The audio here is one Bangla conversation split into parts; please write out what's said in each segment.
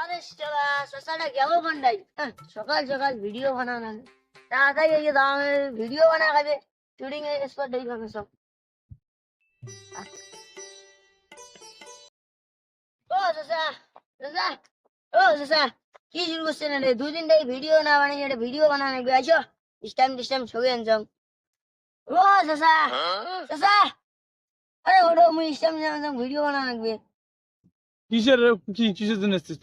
আরে শালা শশাটা গেল কোনটাই হ্যাঁ, সকাল সকাল ভিডিও বানানো। তাড়াতাড়ি এই দাম ভিডিও বানা খাবে। শুটিং স্পট দেই সব। ও শশা শশা ও শশা কি শুরু করছেন রে? দুদিন থেকে ভিডিও না বানিয়ে এটা ভিডিও বানানো লাগবে আইসো স্টাইম টিস্টাইম ছবি আনছাম। ও শশা শশা আরে ওটা মুই আনছাম ভিডিও বানানো লাগবে কিসের কি কিসের জন্য এসছিস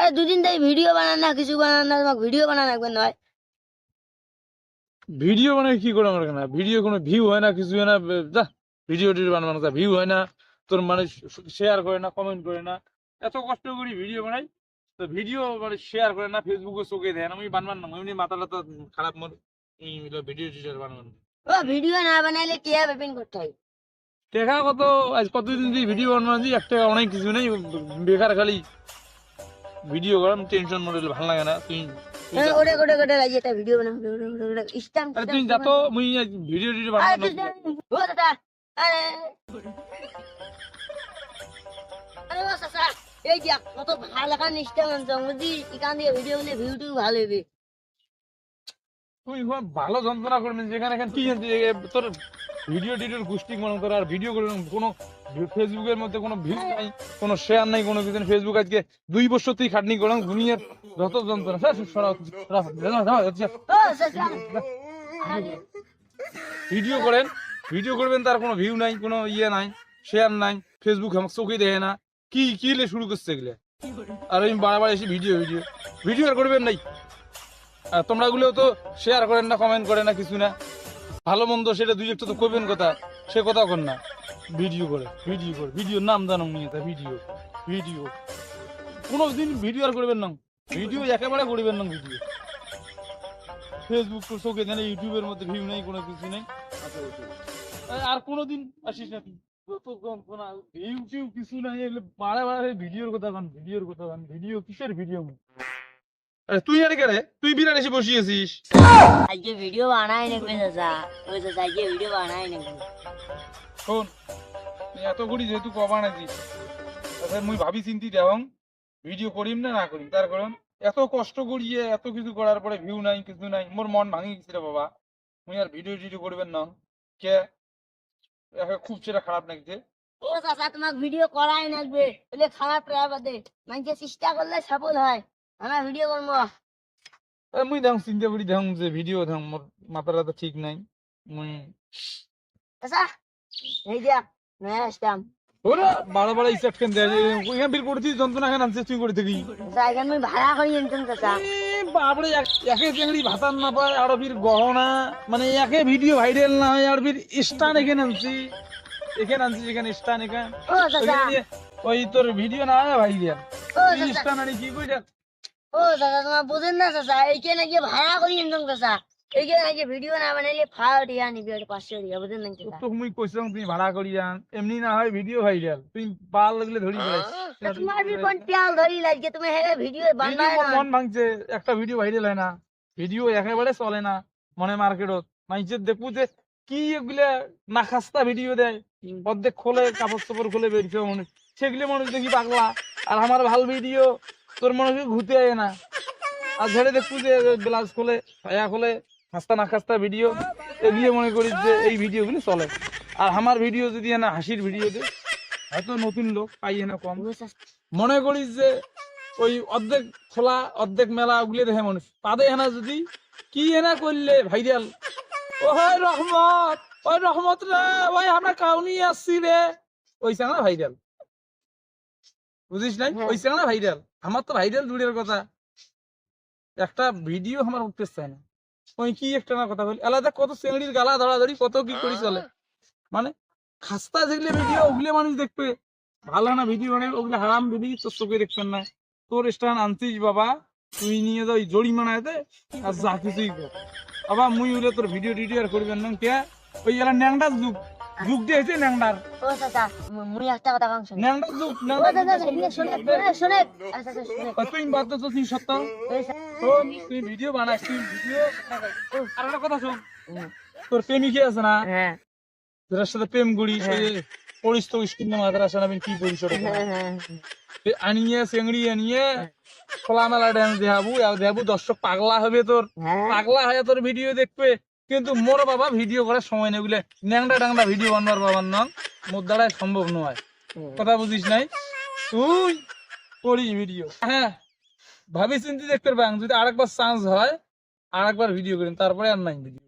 আরে দুদিন থেকে ভিডিও বানান না কিছু বানান না তোমাকে ভিডিও বানানো লাগবে নয়। ভিডিও মানে কি করে আমার না ভিডিও কোনো ভিউ হয় না কিছু হয় না যা ভিডিও টিডিও বানানো যা ভিউ হয় না। তোর মানে শেয়ার করে না কমেন্ট করে না। এত কষ্ট করি ভিডিও বানাই তো ভিডিও মানে শেয়ার করে না ফেসবুকে চোখে দেয় না আমি বানবান না এমনি মাথাটা তো খারাপ মোর ভিডিও টিডিও বানানো ভিডিও না বানাইলে কে পেপিন করতে হয়? দেখা কত আজ কতদিন দিয়ে ভিডিও বানাচ্ছি একটা অনেক কিছু নেই বেকার খালি। ভিডিও করাম টেনশন হলে ভালো লাগে না তুই ওটা ওটা লাগে একটা ভিডিও বানাও স্ট্যাম্প আরে তুই যা তো মুই ভিডিও আরে বানানো ও দাদা আরে। আরে ও সাসা এই যে কত ভালো লাগান স্ট্যাম্প আনছো বুঝি এখান দিয়ে ভিডিও বলে ভিউ টিউ ভালো হবে। তুই ভালো যন্ত্রণা করবি যেখানে এখানে কি তোর ভিডিও টিডিওর গোষ্ঠী মনে করে আর ভিডিও করে কোনো ফেসবুকের মধ্যে কোনো ভিউ নাই কোনো শেয়ার নাই কোনো কিছু ফেসবুক আজকে দুই বছর তুই খাটনি করলাম দুনিয়ার যত যন্ত্রণা ভিডিও করেন ভিডিও করবেন তার কোনো ভিউ নাই কোনো ইয়ে নাই শেয়ার নাই ফেসবুক আমার চোখে দেয় না কি কি শুরু করছে এগুলো আর আমি বারবার এসে ভিডিও ভিডিও ভিডিও আর করবেন নাই আর তোমরা গুলোও তো শেয়ার করেন না কমেন্ট করেন না কিছু না ভালো মন্দ সেটা দুই একটা তো করবেন কথা। সে কথা কর না। ভিডিও করে ভিডিও করে। ভিডিওর নাম জানো নিয়ে তা, ভিডিও। ভিডিও। কোনো দিন ভিডিও আর করবেন না। ভিডিও একেবারে করবেন না ভিডিও। ফেসবুক চোখে দেন ইউটিউবের মধ্যে ভিউ নেই, কোনো কিছু নেই। আর- আর কোনোদিন আসিস না ইউটিউব কিছু নাই বারে বারে ভিডিওর কথা কান, ভিডিওর কথা কান, ভিডিও কিসের ভিডিও? আরে তুই আর কেরে তুই বিরাট এসে বসিয়েছিস আজকে ভিডিও বানাই নেবে চাচা। ওই চাচা আজকে ভিডিও বানাই নেবে। শোন তুই এত করি যেহেতু কবা নাছিস তাহলে মুই ভাবি চিন্তি দেওয়াং ভিডিও করিম না না করিম? তার কারণ এত কষ্ট করিয়ে এত কিছু করার পরে ভিউ নাই কিছু নাই মোর মন ভাঙি গেছে রে বাবা। মুই আর ভিডিও টিডিও করবেন না। কে? এখন খুব সেটা খারাপ লাগছে। ও চাচা তোমাক ভিডিও করাই লাগবে। বলে খারাপ রায় বাদে মানুষে চেষ্টা করলে সফল হয়। আমরা ভিডিও করব। মুই দেখুন চিন্তা করি দেখুন যে ভিডিও দেখুন মোর মাথাটা তো ঠিক নাই। মুই চাচা এই যে নয়া আসতাম। ওরা বারো বারো ইচ্ছা কেন দেয় এখানে বিল করছিস যন্ত্রণা কেন আনছিস তুই করে থাকি। চাচা এখানে আমি ভাড়া করি আনতাম চাচা বাপরে একে চেংড়ি ভাতার না পায় আর ফির গহনা মানে একে ভিডিও ভাইরাল না হয় আর ফির স্টান এখানে আনছি। এখানে আনছি এখানে। স্টান এখানে ওইখানে দিয়ে ওই তোর ভিডিও না হয় ভাইরাল স্টান আনি কি কইরা ও চাচা তোমার বুঝেন না চাচা এইখানে নাকি ভাড়া করি চাচা। এইখানে ভিডিও না বানাইলে ফাও টিয়া নিবি ওটা পাঁচশো টিয়া বুঝেন নাকি চাচা তো মুই কইছিলাম তুমি ভাড়া করি যান। এমনি না হয় ভিডিও ভাইরাল তুই পাল লাগলে ধরি তোমার বি কোন পিয়াল ধরি লাগছে? তুমি হেলে ভিডিও বানাই না। মন ভাঙছে একটা ভিডিও ভাইরাল হয় না। ভিডিও একেবারে চলে না মনে মার্কেটত। মানুষের দেখব যে কি এগুলা নাখাস্তা ভিডিও দেয়। অর্ধেক খোলে কাপড় চাপড় খোলে বেরিয়েছে মানুষ সেগুলো মানুষ দেখি পাগলা। আর আমার ভালো ভিডিও তোর মনে হয় ঘুরতে আয় না? আর ঝেড়ে দেখব যে ব্লাউজ খোলে, ছায়া খোলে, খাস্তা না খাস্তা ভিডিও এগুলো মনে করি যে এই ভিডিওগুলি চলে। আর আমার ভিডিও যদি না হাসির ভিডিও দে, হয়তো নতুন লোক পাইয়ে না কম। মনে করিস যে, ওই অর্ধেক খোলা, অর্ধেক মেলা ওগুলি দেখে মানুষ তাদের এনা যদি কি এনা করলে ভাইরাল ও হয় রহমত ওই রহমত রে, ওই আমরা কাউনি আসছি রে। ওই চাঙা ভাইরাল বুঝিস নাই? হ্যাঁ। ওই চাঙা ভাইরাল আমার তো ভাইরাল দূরের কথা। একটা ভিডিও আমার উঠতে চায় না। ওই কি একটা না কথা বলি? আলাদা কত চেংড়ির গালা ধরাধরি কত কি করি চলে। মানে খাস্তা যেগুলো ভিডিও ওগুলো মানুষ দেখবে। ভালো না ভিডিও মানে ওগুলো হারাম ভিডিও তোর চোখে দেখবেন না। তোর স্টান আনছিস বাবা তুই নিয়ে যাও জরিমানায় দে আর যা কিছুই কর। আবার মুই হলে তোর ভিডিও টিডিও আর করবেন না কে? ওই এলা ন্যাংটার যুগ। যুগ দিয়েছে ন্যাংটার ও চাচা মুই একটা কথা কম শুনে। ন্যাংটার যুগ ও শুনে শুনে শুনে শুনে। আরে চাচা শুনে। ওই তুই বাদ তো তুই সত্য। ওই চা- শোন তুই ভিডিও বানাস তুই ভিডিও আর একটা কথা শোন। তোর প্রেমিকে আছে না? হ্যাঁ। যার সাথে প্রেম করিস হ্যাঁ। ওই যে পড়িস তো স্কুল মাদ্রাসা নাবিন কি পড়িস ওটা? আনিয়ে চেংড়ি আনিয়ে খোলা মেলা ড্যান্স দেখাবো আর দেখাবো দর্শক পাগলা হবে তোর। হ্যাঁ। পাগলা হয়ে তোর ভিডিও দেখবে। কিন্তু মোর বাবা ভিডিও করার সময় নেই বুঝলে? ন্যাংটা ডাংটা ভিডিও বানবার বাবার নাম মোর দ্বারাই সম্ভব নয়। কথা বুঝিস নাই? তুই করিস ভিডিও। হ্যাঁ ভাবি চিন্তি দেখতে পাই যদি আরেকবার চান্স হয় আরেকবার ভিডিও করেন তারপরে আর নাই ভিডিও.